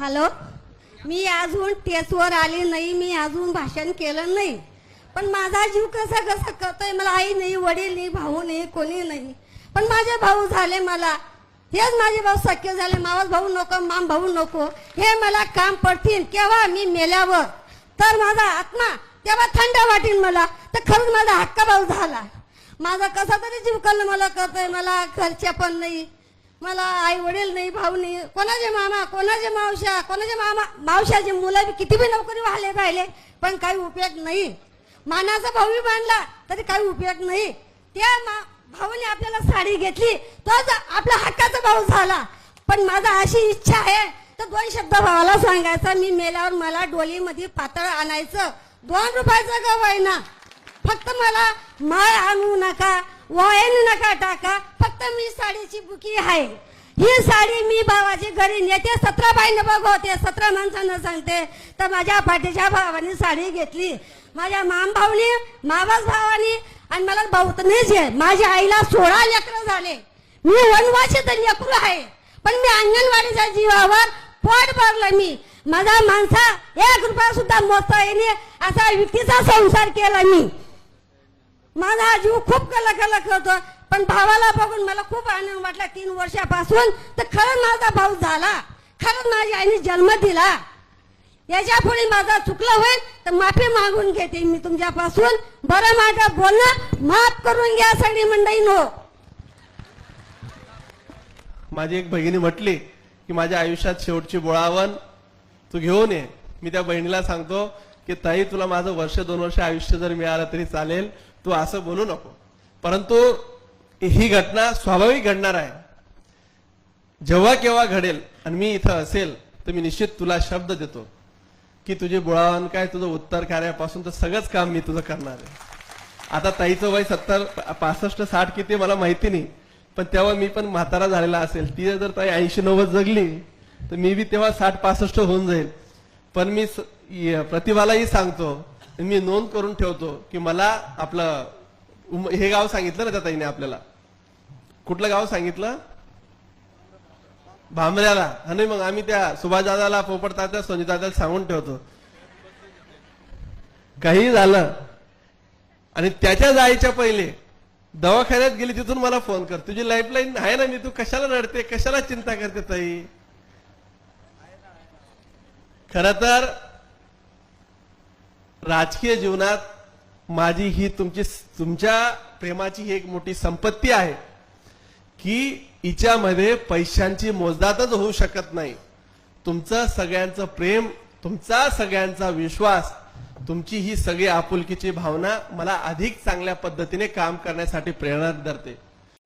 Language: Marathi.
हॅलो? मी अजून टेसवर आली नाही मी अजून भाषण केलं नाही. पण माझा जीव कसा कसा करतोय मला आई नाही वडील नाही भाऊ नाही कोणी नाही. पण माझे भाऊ झाले मला. हेच माझे भाऊ सख्य झाले. मावस भाऊ नको माम भाऊ नको. हे मला काम पडतील केव्हा मी मेल्यावर. तर माझा आत्मा तेव्हा थंड वाटेल मला. तर खरंच माझा हक्का भाऊ झाला. माझा कसा तरी जीव कल मला करतोय मला घरच्या पण नाही. मला आई वडील नाही भाऊ नाही कोणाचे मामा कोणाचे मावशा कोणाचे मामा मावशाचे मुलं किती बी नोकरी वाहले पाहिले पण काही उपयोग नाही. मानाचा भाऊ बांधला तरी काही उपयोग नाही. त्या मा- भाऊने आपल्याला साडी घेतली तोच आपला हक्काचा भाऊ झाला. पण माझा अशी इच्छा आहे तर दोन शब्द भावाला सांगायचं मी मेल्यावर मला डोलीमध्ये पातळ आणायचं. दोन रुपयाचं गव आहे ना फक्त मला माळ आणू नका वायन नका टाका फक्त मी साडीची बुकी आहे. ही साडी मी भावाची घरी नेते सतरा बाईनं बघवते. सतरा माणसांना सांगते तर माझ्या पाठीच्या भावाने साडी घेतली. माझ्या माम भाऊनी मावास भावानी आणि मला भाऊ तर नाहीच आहे माझ्या आईला सोळा लेकर झाले. मी वनवासी तर लेकरू आहे. पण मी अंगणवाडीच्या जीवावर पोट भरलं मी. माझा माणसा एक रुपया सुद्धा मोजता येणे असा व्यक्तीचा संसार केला मी. माझा जीव खूप कला कला करतो. पण भावाला बघून मला खूप आनंद वाटला तीन वर्षापासून. तर खरं माझा भाऊ झाला. खरंच माझ्या आईने जन्म दिला. याच्यापुढे माझा चुकलं होईल तर माफी मागून घेते मी तुमच्यापासून. बरं माझं बोलणं माफ करून घ्या सगळी मंडळी नो माझी एक बहिणी म्हटली की माझ्या आयुष्यात शेवटची बोळावण तू घेऊन ये. मी त्या बहिणीला सांगतो की ताई तुला माझं वर्ष दोन वर्ष आयुष्य जर मिळालं तरी चालेल. तू असं बोलू नको. परंतु ही घटना स्वाभाविक घडणार आहे. जेव्हा केव्हा घडेल आणि मी इथं असेल तर मी निश्चित तुला शब्द देतो की तुझे बुळावन काय तुझं उत्तर कार्यापासून तर सगळंच काम मी तुझं करणार आहे. आता ताईचं वय सत्तर पासष्ट साठ किती मला माहिती नाही पण तेव्हा मी पण म्हातारा झालेला असेल. ती जर ताई ऐंशी नव्वद जगली तर मी बी तेव्हा साठ पासष्ट होऊन जाईल. पण मी प्रतिभालाही सांगतो मी नोंद करून ठेवतो की मला आपलं हे गाव सांगितलं ना त्या ताईने आपल्याला कुठलं गाव सांगितलं? भांबऱ्याला. आणि मग आम्ही त्या सुभाषदादाला पोपट सोनीदादाला सांगून ठेवतो. काही झालं. आणि त्याच्या जायच्या पहिले दवाखान्यात गेली तिथून मला फोन कर. तुझी लाईफलाईन आहे ना मी तू कशाला रडते कशाला चिंता करते ताई? खर तर राजकीय जीवनात माझी ही तुमची तुमच्या प्रेमाची ही एक मोठी संपत्ती आहे. की हिच्यामध्ये पैशांची मोजदातच होऊ शकत नाही. तुमचं सगळ्यांचं प्रेम तुमचा सगळ्यांचा विश्वास तुमची ही सगळी आपुलकीची भावना मला अधिक चांगल्या पद्धतीने काम करण्यासाठी प्रेरणा धरते.